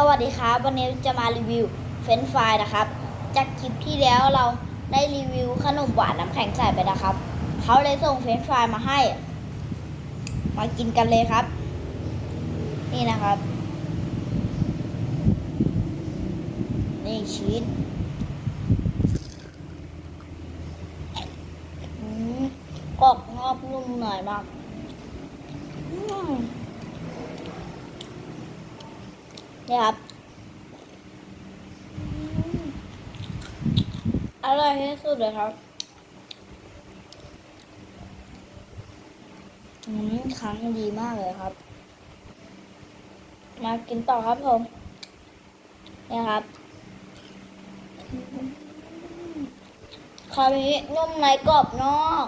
สวัสดีครับ วันนี้จะมารีวิวเฟรนฟรายนะครับ จากคลิปที่แล้วเราได้รีวิวขนมหวานน้ำแข็งใส่ไปนะครับ เขาเลยส่งเฟรนฟรายมาให้ มากินกันเลยครับ นี่นะครับ นี่ชีสอืมกรอบงอบนุ่มหน่อยมากอืม นี่ครับ อร่อยที่สุดเลยครับอืมครั้งดีมากเลยครับ มากินต่อครับผมนี่ครับคราวนี้นุ่มในกรอบนอก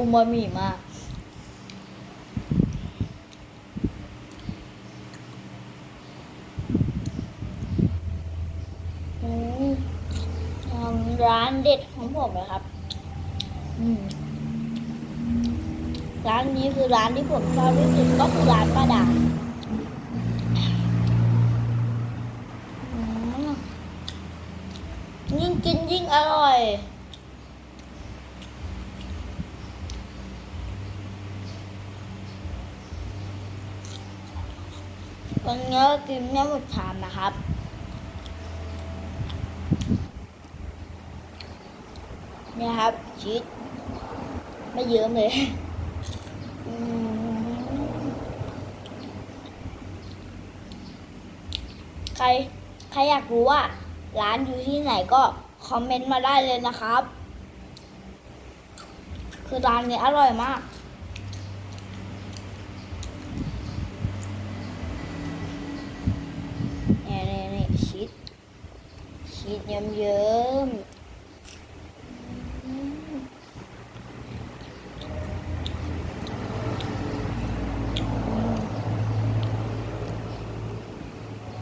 อุมามิมากอืมทำร้านเด็ดของผมเลยครับร้านนี้คือร้านที่ผมชอบที่สุดก็คือร้านป้าดาอยิ่งกินยิ่งอร่อย วันนี้ก็กินไม่หมดชามนะครับ เนี่ยครับชีสไม่เยอะเลยใครใครอยากรู้ว่าร้านอยู่ที่ไหนก็คอมเมนต์มาได้เลยนะครับ คือร้านนี้อร่อยมาก เยิ้มๆอืม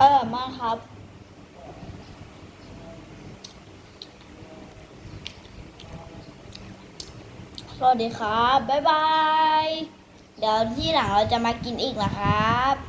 อร่อยมากครับสวัสดีครับ บ๊ายบาย เดี๋ยวที่หลังเราจะมากินอีกนะครับ